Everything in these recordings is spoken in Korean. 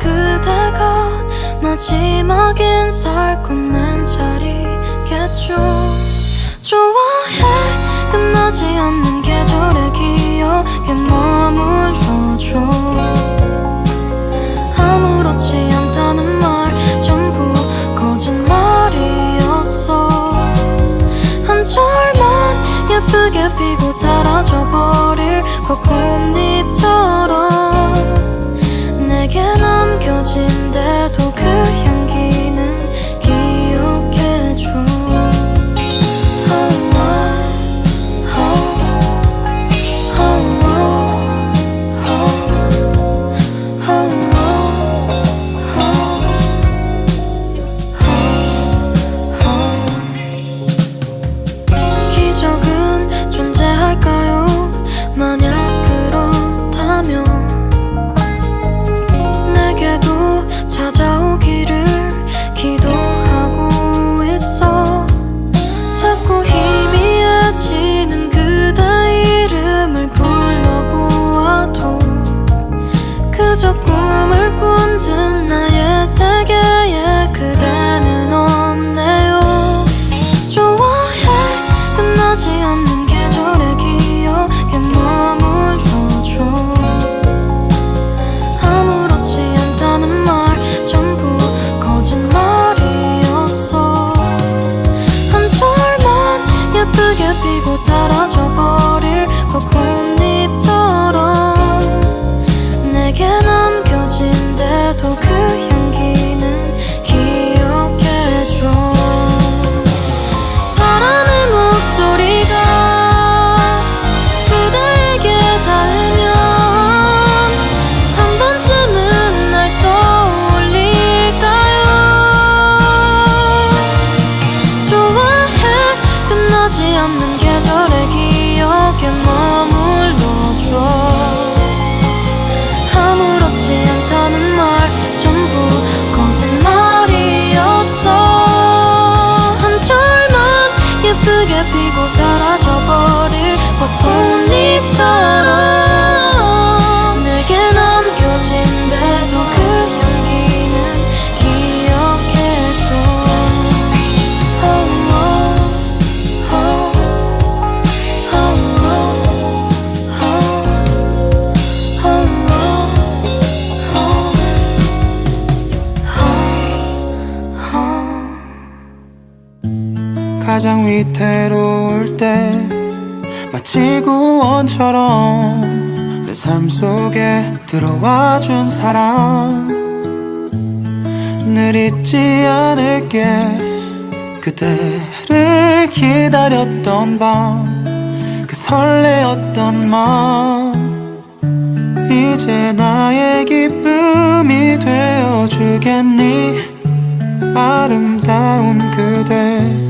그대가 마지막 인사를 건넨 자리겠죠. 좋아해. 끝나지 않는 계절의 기억에 머물러줘. 아무렇지 않다는 말 전부 거짓말이었어. 한 절만 예쁘게 피고 사라져버릴 벚꽃잎처럼 내게 남겨진대도 그 향 가장 위태로울 때 마치 구원처럼 내 삶 속에 들어와 준 사람. 늘 잊지 않을게 그대를 기다렸던 밤 그 설레었던 마음. 이제 나의 기쁨이 되어주겠니? 아름다운 그대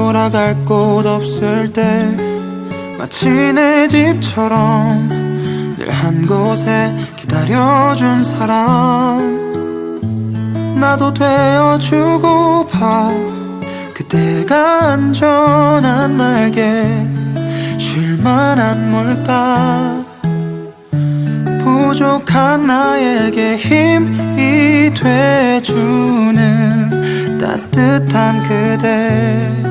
돌아갈 곳 없을 때 마치 내 집처럼 늘 한 곳에 기다려준 사람. 나도 되어주고파 그대가 안전한 날개 쉴만한 물가. 부족한 나에게 힘이 돼주는 따뜻한 그대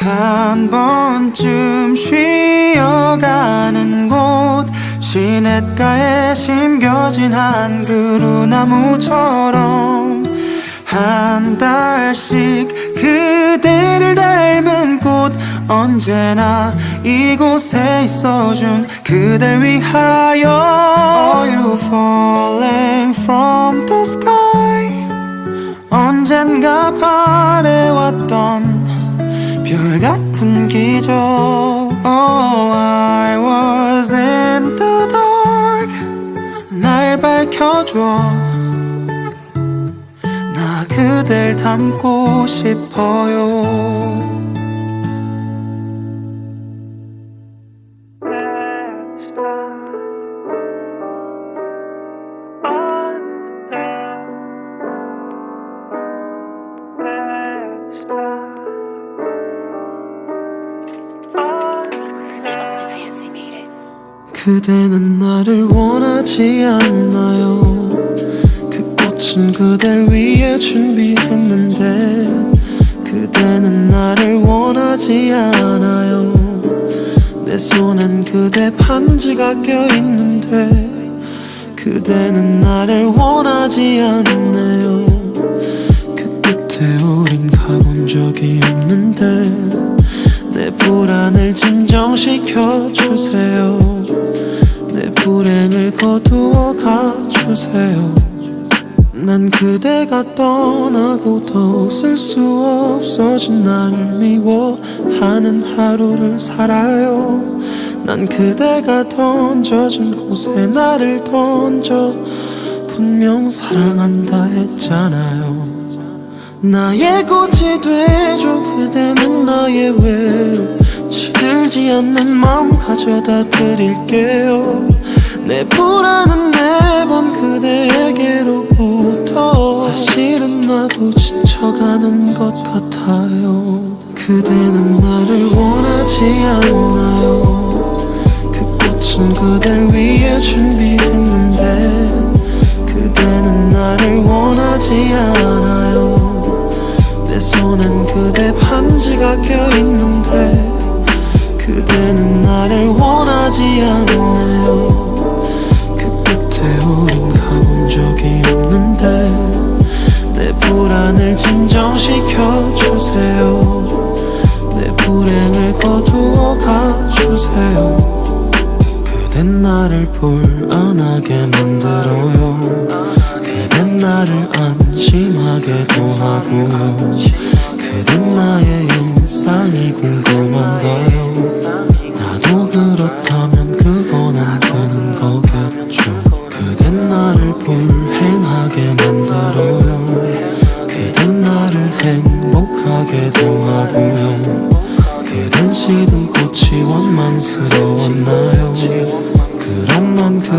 한 번쯤 쉬어가 시냇가에 심겨진 한 그루 나무처럼 한 달씩 그대를 닮은 꽃 언제나 이곳에 있어준 그댈 위하여. Are you falling from the sky? 언젠가 바래왔던 별 같은 기적. Oh I was in the dark. 날 밝혀줘. 나 그댈 닮고 싶어요 그대는 나를 원하지 않나요? 그 꽃은 그댈 위해 준비했는데 그대는 나를 원하지 않아요. 내 손엔 그대 반지가 껴있는데 그대는 나를 원하지 않네요. 그 끝에 우린 가본 적이 없는데 내 불안을 진정시켜 주세요. 내 불행을 거두어 가 주세요. 난 그대가 떠나고 더 웃을 수 없어진 나를 미워하는 하루를 살아요. 난 그대가 던져준 곳에 나를 던져 분명 사랑한다 했잖아요. 나의 꽃이 되줘 그대는 나의 외로 시들지 않는 마음 가져다 드릴게요 내 불안은 매번 그대에게로부터 사실은 나도 지쳐가는 것 같아요. 그대는 나를 원하지 않나요. 그 꽃은 그댈 위해 준비했는데 그대는 나를 원하지 않아요. 내 손엔 그대 반지가 껴있는데 그대는 나를 원하지 않네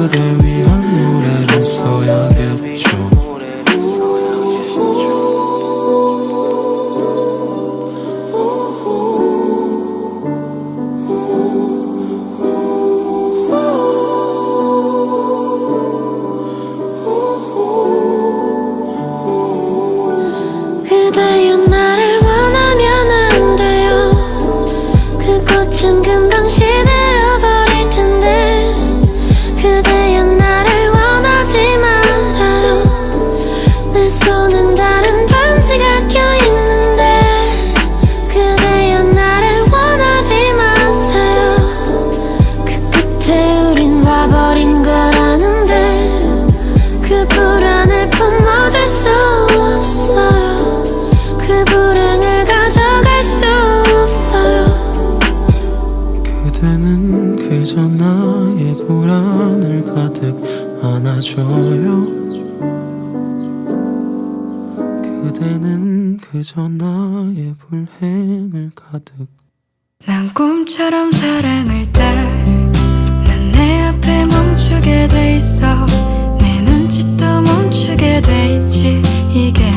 그 꿈처럼 사랑을 따난 내 앞에 멈추게 돼 있어. 내 눈짓도 멈추게 돼 있지. 이게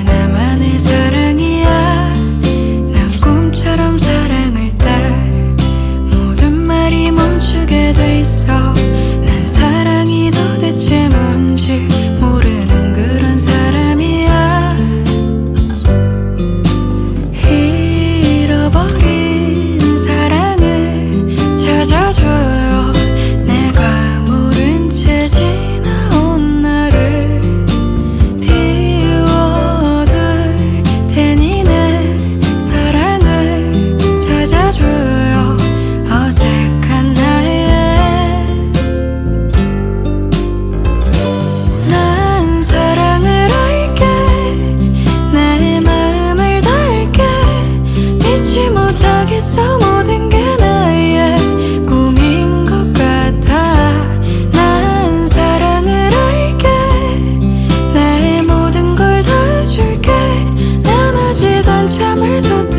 날 서툴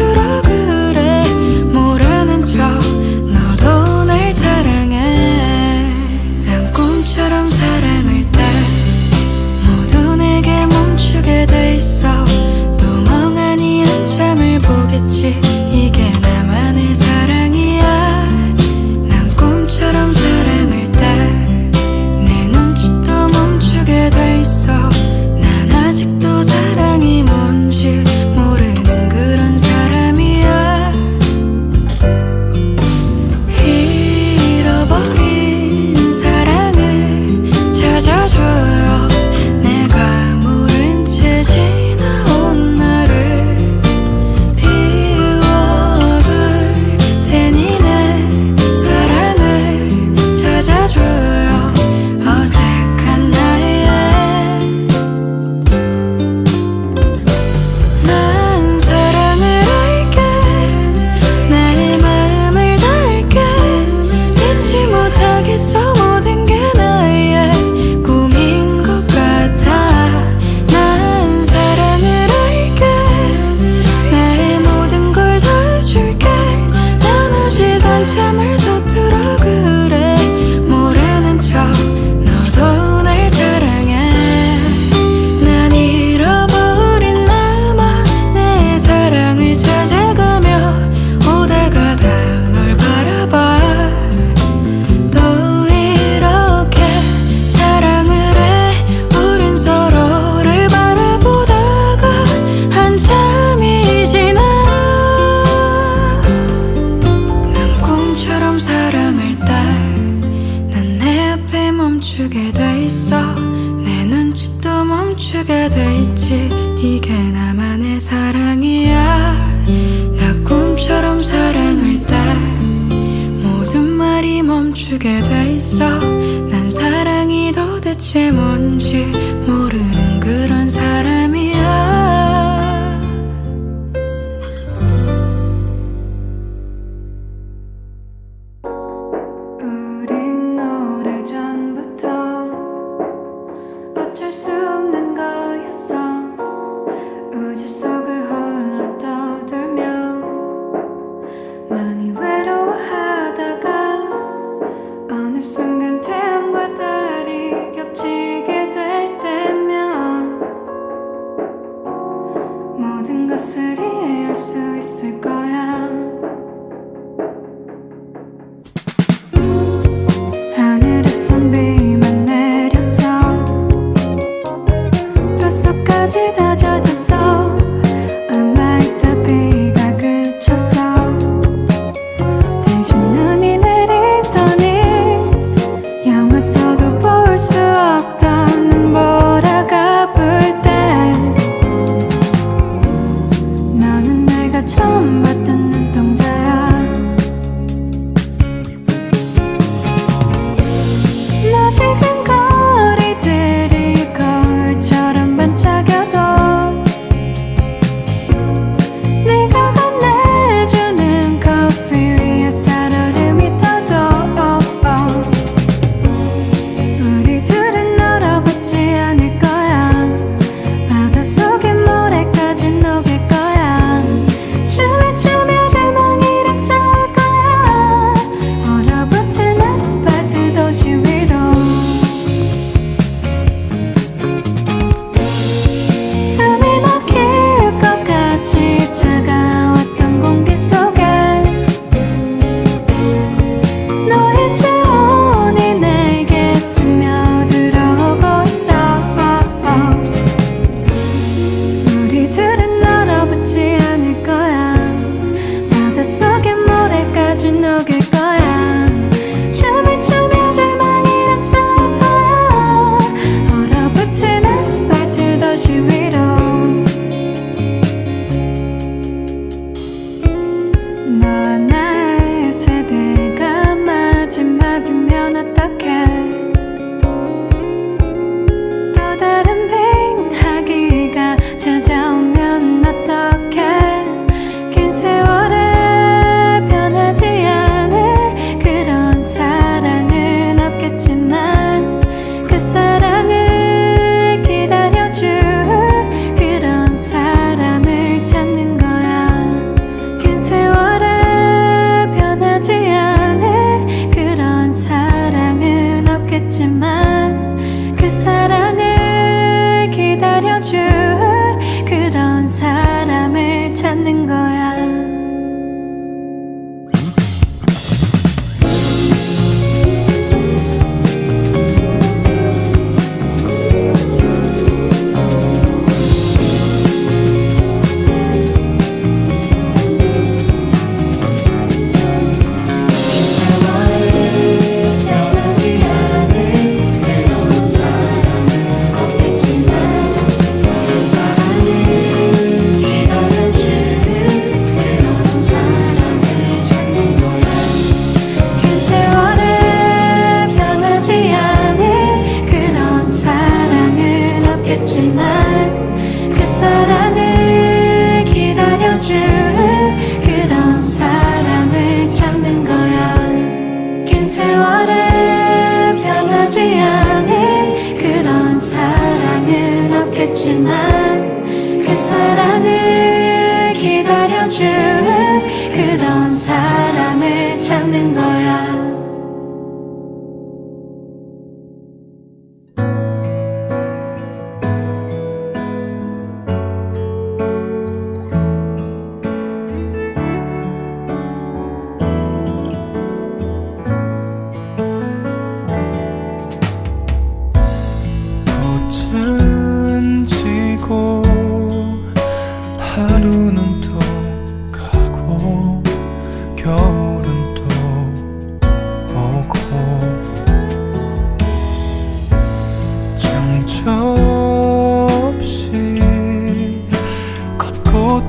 없겠지만 그 사랑을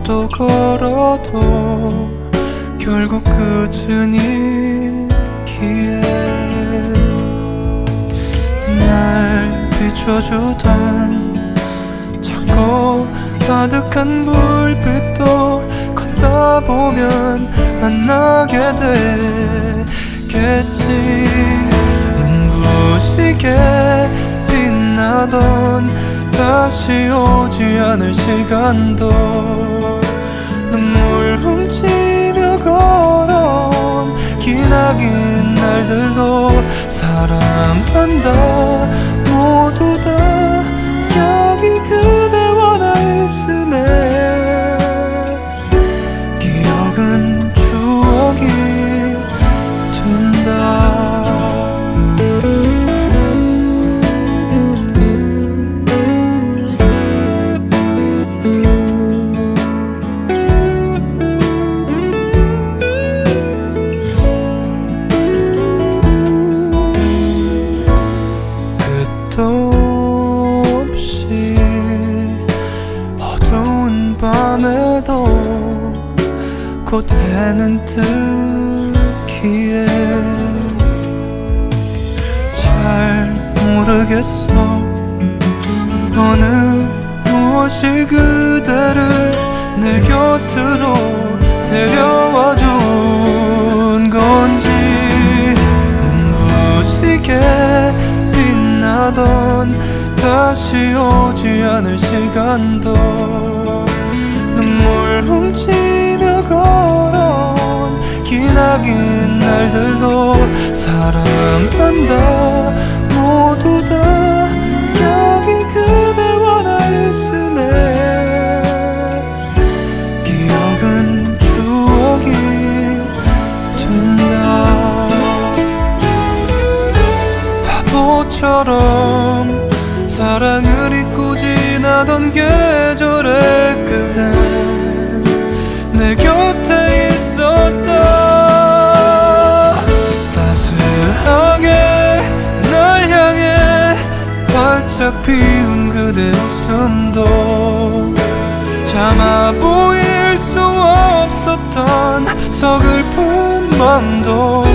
또 걸어도 결국 그 끝은 있기에 날 비춰주던 작고 가득한 불빛도 걷다 보면 만나게 되겠지. 눈부시게 빛나던 다시 오지 않을 시간도 눈물 훔치며 걸어온 기나긴 날들도 사랑한다 않을 시간도 눈물 훔치며 걸어온 기나긴 날들도 사랑한다. 모두 다 여기 그대와 나 있음에 기억은 추억이 된다. 바보처럼 지나던 계절에 그댄 내 곁에 있었다. 따스하게 날 향해 활짝 피운 그대 웃음도 참아 보일 수 없었던 서글픈 맘도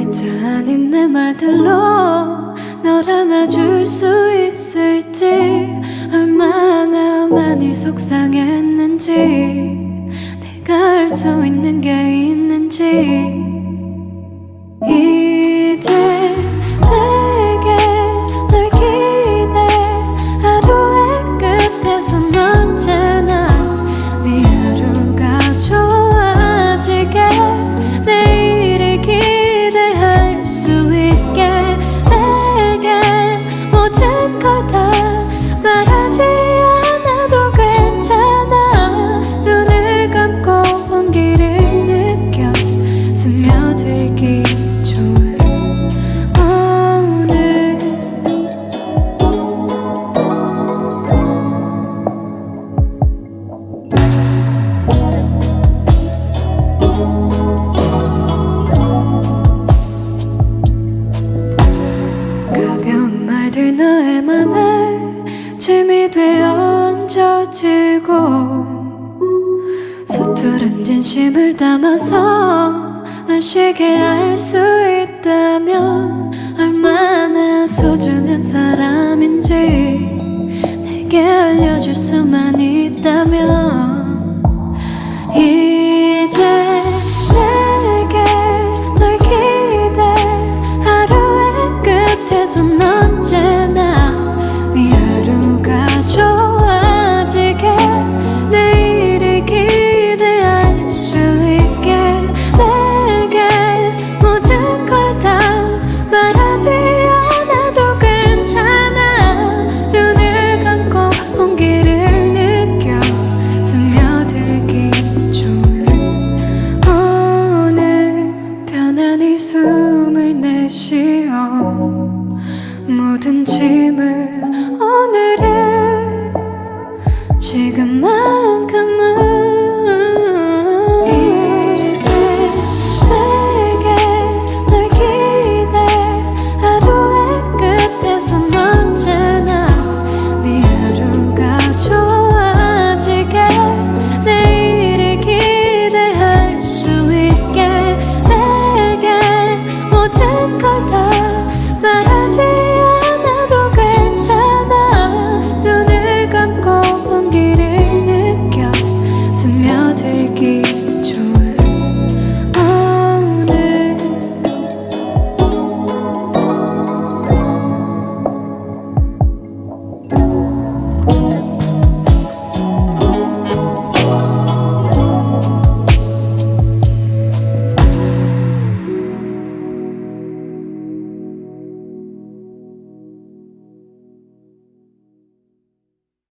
아닌 내 말들로 널 안아줄 수 있을지 얼마나 많이 속상했는지 내가 알 수 있는 게 있는지 언제